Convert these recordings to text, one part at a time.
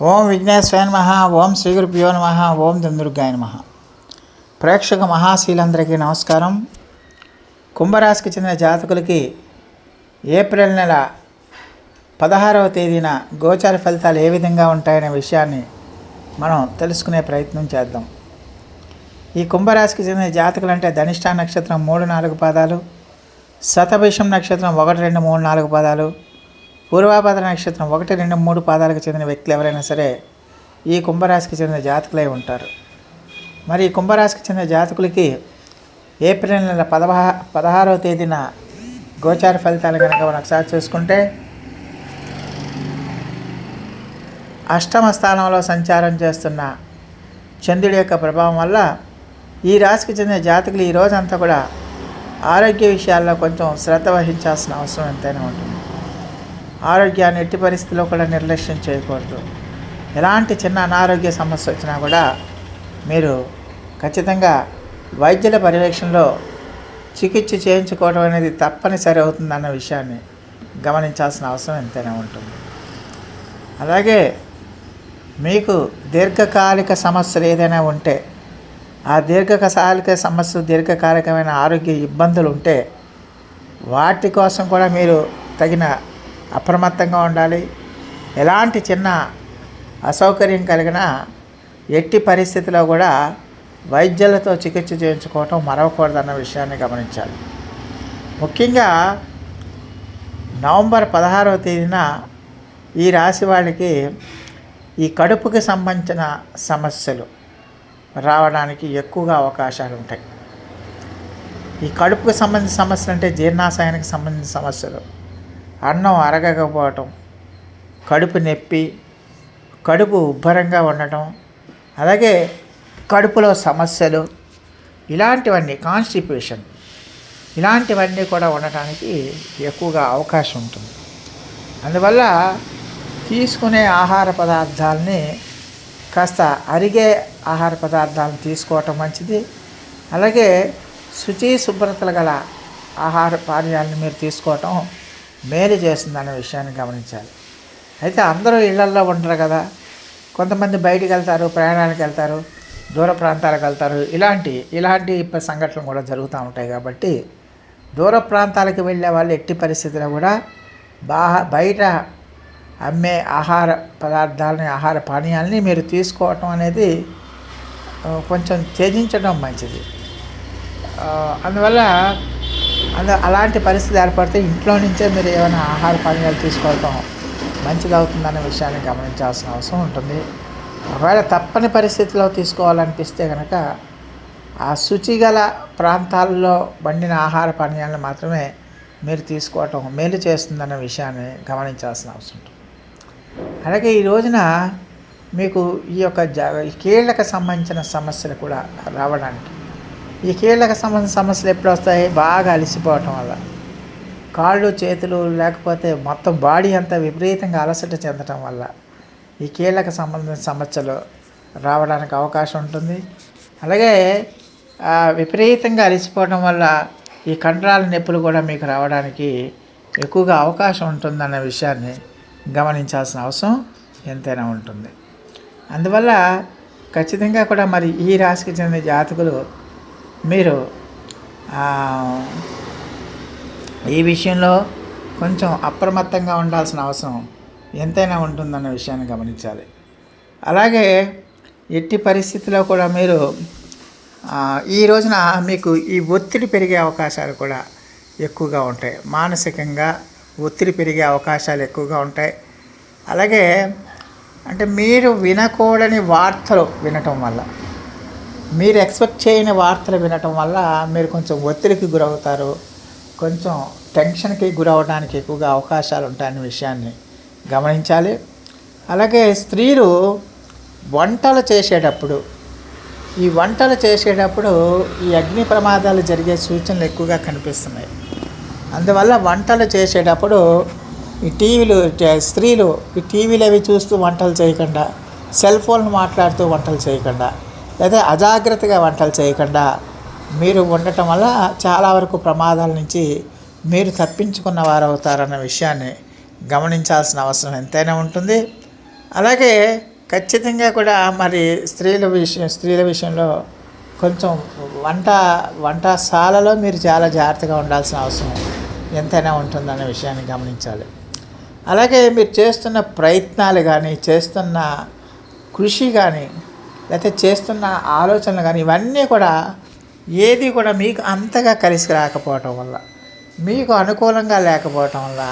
ఓం విఘ్నేశ్వర నమ ఓం శ్రీ గురుభ్యో నమ ఓం దుందుర్గాయ నమ. ప్రేక్షక మహాశీలందరికీ నమస్కారం. కుంభరాశికి చెందిన జాతకులకి ఏప్రిల్ నెల పదహారవ తేదీన గోచార ఫలితాలు ఏ విధంగా ఉంటాయనే విషయాన్ని మనం తెలుసుకునే ప్రయత్నం చేద్దాం. ఈ కుంభరాశికి చెందిన జాతకులు అంటే ధనిష్ట నక్షత్రం మూడు నాలుగు పాదాలు శతభిషం నక్షత్రం ఒకటి రెండు మూడు నాలుగు పాదాలు పూర్వాపాద నక్షత్రం ఒకటి రెండు మూడు పాదాలకు చెందిన వ్యక్తులు ఎవరైనా సరే ఈ కుంభరాశికి చెందిన జాతకులై ఉంటారు. మరి ఈ కుంభరాశికి చెందిన జాతకులకి ఏప్రిల్ నెల పదహా పదహారవ తేదీన గోచార ఫలితాలు కనుక మనం ఒకసారి చూసుకుంటే అష్టమ స్థానంలో సంచారం చేస్తున్న చంద్రుడి యొక్క ప్రభావం వల్ల ఈ రాశికి చెందిన జాతకులు ఈ రోజంతా కూడా ఆరోగ్య విషయాల్లో కొంచెం శ్రద్ధ వహించాల్సిన అవసరం ఎంతైనా ఉంటుంది. ఆరోగ్యాన్ని ఎట్టి పరిస్థితిలో కూడా నిర్లక్ష్యం చేయకూడదు. ఎలాంటి చిన్న అనారోగ్య సమస్య వచ్చినా కూడా మీరు ఖచ్చితంగా వైద్యుల పర్యవేక్షణలో చికిత్స చేయించుకోవడం అనేది తప్పనిసరి అవుతుందన్న విషయాన్ని గమనించాల్సిన అవసరం ఎంతైనా ఉంటుంది. అలాగే మీకు దీర్ఘకాలిక సమస్యలు ఏదైనా ఉంటే ఆ దీర్ఘకాలిక సమస్య దీర్ఘకాలికమైన ఆరోగ్య ఇబ్బందులు ఉంటే వాటి కోసం కూడా మీరు తగిన అప్రమత్తంగా ఉండాలి. ఎలాంటి చిన్న అసౌకర్యం కలిగిన ఎట్టి పరిస్థితిలో కూడా వైద్యులతో చికిత్స చేయించుకోవటం మరవకూడదన్న విషయాన్ని గమనించాలి. ముఖ్యంగా నవంబర్ పదహారవ తేదీన ఈ రాశి వాళ్ళకి ఈ కడుపుకి సంబంధించిన సమస్యలు రావడానికి ఎక్కువగా అవకాశాలు ఉంటాయి. ఈ కడుపుకు సంబంధించిన సమస్యలు అంటే జీర్ణాశయానికి సంబంధించిన సమస్యలు. అన్నం అరగకపోవటం కడుపు నొప్పి కడుపు ఉబ్బరంగా ఉండటం అలాగే కడుపులో సమస్యలు ఇలాంటివన్నీ కాన్స్టిపేషన్ ఇలాంటివన్నీ కూడా ఉండటానికి ఎక్కువగా అవకాశం ఉంటుంది. అందువల్ల తీసుకునే ఆహార పదార్థాలని కాస్త అరిగే ఆహార పదార్థాలను తీసుకోవటం మంచిది. అలాగే శుచి శుభ్రతలు గల ఆహార పానీయాలను మీరు తీసుకోవటం మేలు చేస్తుందనే విషయాన్ని గమనించాలి. అయితే అందరూ ఇళ్ళల్లో ఉంటారు కదా కొంతమంది బయటికి వెళ్తారు ప్రయాణానికి వెళ్తారు దూర ప్రాంతాలకు వెళ్తారు. ఇలాంటి ఇలాంటి సంఘటనలు కూడా జరుగుతూ ఉంటాయి కాబట్టి దూర ప్రాంతాలకు వెళ్ళే వాళ్ళు ఎట్టి పరిస్థితుల్లో కూడా బా బయట అమ్మే ఆహార పదార్థాలని ఆహార పానీయాలని మీరు తీసుకోవటం అనేది కొంచెం త్యజించడం మంచిది. అందువల్ల అంద అలాంటి పరిస్థితి ఏర్పడితే ఇంట్లో నుంచే మీరు ఏమైనా ఆహార పానీయాలు తీసుకోవటం మంచిది అవుతుందనే విషయాన్ని గమనించాల్సిన అవసరం ఉంటుంది. ఒకవేళ తప్పని పరిస్థితిలో తీసుకోవాలనిపిస్తే కనుక ఆ శుచిగల ప్రాంతాల్లో వండిన ఆహార పానీయాలను మాత్రమే మీరు తీసుకోవటం మేలు చేస్తుందన్న విషయాన్ని గమనించాల్సిన అవసరం ఉంటుంది. అలాగే ఈ రోజున మీకు ఈ యొక్క జ కీళ్ళకు సంబంధించిన సమస్యలు కూడా రావడానికి ఈ కీళ్ళకు సంబంధించిన సమస్యలు ఎప్పుడు వస్తాయి? బాగా అలసిపోవటం వల్ల. కాళ్ళు చేతులు లేకపోతే మొత్తం బాడీ అంతా విపరీతంగా అలసట చెందటం వల్ల ఈ కీళ్ళకు సంబంధించిన సమస్యలు రావడానికి అవకాశం ఉంటుంది. అలాగే విపరీతంగా అలసిపోవడం వల్ల ఈ కండరాల నొప్పులు కూడా మీకు రావడానికి ఎక్కువగా అవకాశం ఉంటుందన్న విషయాన్ని గమనించాల్సిన అవసరం ఎంతైనా ఉంటుంది. అందువల్ల ఖచ్చితంగా కూడా మరి ఈ రాశికి చెందిన జాతకులు మీరు ఈ విషయంలో కొంచెం అప్రమత్తంగా ఉండాల్సిన అవసరం ఎంతైనా ఉంటుందన్న విషయాన్ని గమనించాలి. అలాగే ఎట్టి పరిస్థితిలో కూడా మీరు ఈ రోజున మీకు ఈ ఒత్తిడి పెరిగే అవకాశాలు కూడా ఎక్కువగా ఉంటాయి. మానసికంగా ఒత్తిడి పెరిగే అవకాశాలు ఎక్కువగా ఉంటాయి. అలాగే అంటే మీరు వినకూడని వార్తలు వినటం వల్ల మీరు ఎక్స్పెక్ట్ చేయని వార్తలు వినటం వల్ల మీరు కొంచెం ఒత్తిడికి గురవుతారు. కొంచెం టెన్షన్కి గురవడానికి ఎక్కువగా అవకాశాలు ఉంటాయనే విషయాన్ని గమనించాలి. అలాగే స్త్రీలు వంటలు చేసేటప్పుడు ఈ వంటలు చేసేటప్పుడు ఈ అగ్ని ప్రమాదాలు జరిగే సూచనలు ఎక్కువగా కనిపిస్తున్నాయి. అందువల్ల వంటలు చేసేటప్పుడు ఈ టీవీలు స్త్రీలు ఈ టీవీలు అవి చూస్తూ వంటలు చేయకుండా సెల్ ఫోన్ మాట్లాడుతూ వంటలు చేయకుండా లేదా అజాగ్రత్తగా వంటలు చేయకుండా మీరు ఉండటం వల్ల చాలా వరకు ప్రమాదాల నుంచి మీరు తప్పించుకున్న వారు అవుతారన్న విషయాన్ని గమనించాల్సిన అవసరం ఎంతైనా ఉంటుంది. అలాగే ఖచ్చితంగా కూడా మరి స్త్రీల విషయం స్త్రీల విషయంలో కొంచెం వంట వంటశాలలో మీరు చాలా జాగ్రత్తగా ఉండాల్సిన అవసరం ఎంతైనా ఉంటుందనే విషయాన్ని గమనించాలి. అలాగే మీరు చేస్తున్న ప్రయత్నాలు కానీ చేస్తున్న కృషి కానీ లేకపోతే చేస్తున్న ఆలోచనలు కానీ ఇవన్నీ కూడా ఏది కూడా మీకు అంతగా కలిసి రాకపోవటం వల్ల మీకు అనుకూలంగా లేకపోవటం వల్ల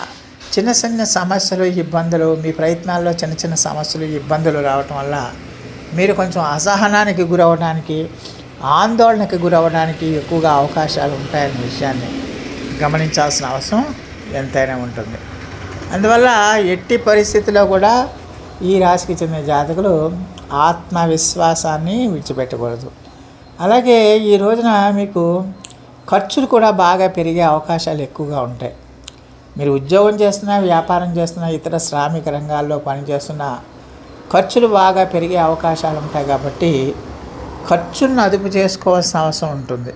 చిన్న చిన్న సమస్యలు ఇబ్బందులు మీ ప్రయత్నాల్లో చిన్న చిన్న సమస్యలు ఇబ్బందులు రావటం వల్ల మీరు కొంచెం అసహనానికి గురవడానికి ఆందోళనకి గురవడానికి ఎక్కువగా అవకాశాలు ఉంటాయనే విషయాన్ని గమనించాల్సిన అవసరం ఎంతైనా ఉంటుంది. అందువల్ల ఎట్టి పరిస్థితిలో కూడా ఈ రాశికి చెందిన జాతకులు ఆత్మవిశ్వాసాన్ని విడిచిపెట్టకూడదు. అలాగే ఈ రోజున మీకు ఖర్చులు కూడా బాగా పెరిగే అవకాశాలు ఎక్కువగా ఉంటాయి. మీరు ఉద్యోగం చేస్తున్నా వ్యాపారం చేస్తున్నా ఇతర శ్రామిక రంగాల్లో పనిచేస్తున్న ఖర్చులు బాగా పెరిగే అవకాశాలు ఉంటాయి కాబట్టి ఖర్చులను అదుపు చేసుకోవాల్సిన అవసరం ఉంటుంది.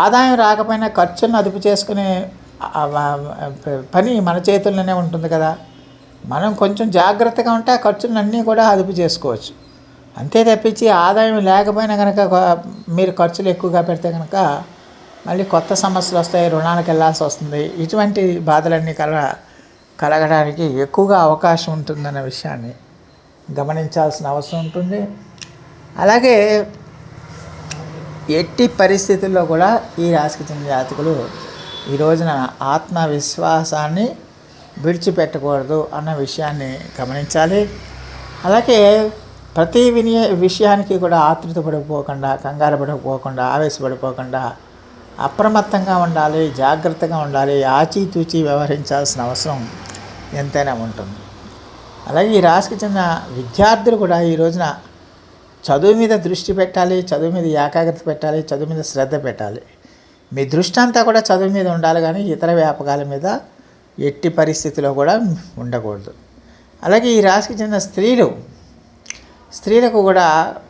ఆదాయం రాకపోయినా ఖర్చులను అదుపు చేసుకునే పని మన చేతుల్లోనే ఉంటుంది కదా. మనం కొంచెం జాగ్రత్తగా ఉంటే ఆ ఖర్చులన్నీ కూడా అదుపు చేసుకోవచ్చు. అంతే తప్పించి ఆదాయం లేకపోయినా కనుక మీరు ఖర్చులు ఎక్కువగా పెడితే కనుక మళ్ళీ కొత్త సమస్యలు వస్తాయి రుణాలకు వెళ్ళాల్సి వస్తుంది. ఇటువంటి బాధలన్నీ కల కలగడానికి ఎక్కువగా అవకాశం ఉంటుందన్న విషయాన్ని గమనించాల్సిన అవసరం ఉంటుంది. అలాగే ఎట్టి పరిస్థితుల్లో కూడా ఈ రాశికి చెందిన జాతకులు ఈ రోజున ఆత్మవిశ్వాసాన్ని విడిచిపెట్టకూడదు అన్న విషయాన్ని గమనించాలి. అలాగే ప్రతి వినియ విషయానికి కూడా ఆతృత పడిపోకుండా కంగారు పడిపోకుండా ఆవేశపడిపోకుండా అప్రమత్తంగా ఉండాలి జాగ్రత్తగా ఉండాలి ఆచితూచి వ్యవహరించాల్సిన అవసరం ఎంతైనా ఉంటుంది. అలాగే ఈ రాశికి చెందిన విద్యార్థులు కూడా ఈ రోజున చదువు మీద దృష్టి పెట్టాలి చదువు మీద ఏకాగ్రత పెట్టాలి చదువు మీద శ్రద్ధ పెట్టాలి. మీ దృష్టి అంతా కూడా చదువు మీద ఉండాలి కానీ ఇతర వ్యాపకాల మీద ఎట్టి పరిస్థితిలో కూడా ఉండకూడదు. అలాగే ఈ రాశికి చెందిన స్త్రీలు స్త్రీలకు కూడా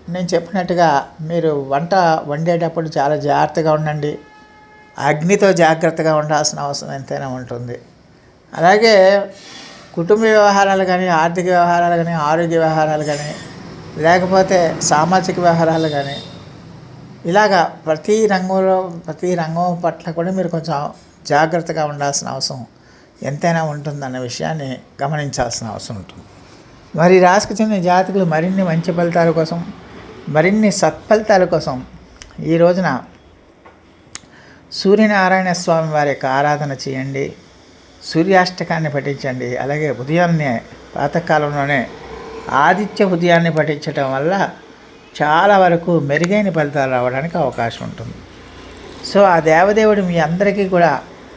నేను చెప్పినట్టుగా మీరు వంట వండేటప్పుడు చాలా జాగ్రత్తగా ఉండండి. అగ్నితో జాగ్రత్తగా ఉండాల్సిన అవసరం ఎంతైనా ఉంటుంది. అలాగే కుటుంబ వ్యవహారాలు కానీ ఆర్థిక వ్యవహారాలు కానీ ఆరోగ్య వ్యవహారాలు కానీ లేకపోతే సామాజిక వ్యవహారాలు కానీ ఇలాగా ప్రతి రంగంలో ప్రతి రంగం పట్ల కూడా మీరు కొంచెం జాగ్రత్తగా ఉండాల్సిన అవసరం ఎంతైనా ఉంటుందన్న విషయాన్ని గమనించాల్సిన అవసరం ఉంటుంది. మరి రాశికి చెందిన జాతకులు మరిన్ని మంచి ఫలితాల కోసం మరిన్ని సత్ఫలితాల కోసం ఈ రోజున సూర్యనారాయణ స్వామి వారి యొక్క ఆరాధన చేయండి సూర్యాష్టకాన్ని పఠించండి అలాగే ఉదయాన్నే పాతకాలంలోనే ఆదిత్య ఉదయాన్ని పఠించటం వల్ల చాలా వరకు మెరుగైన ఫలితాలు రావడానికి అవకాశం ఉంటుంది. సో ఆ దేవదేవుడు మీ అందరికీ కూడా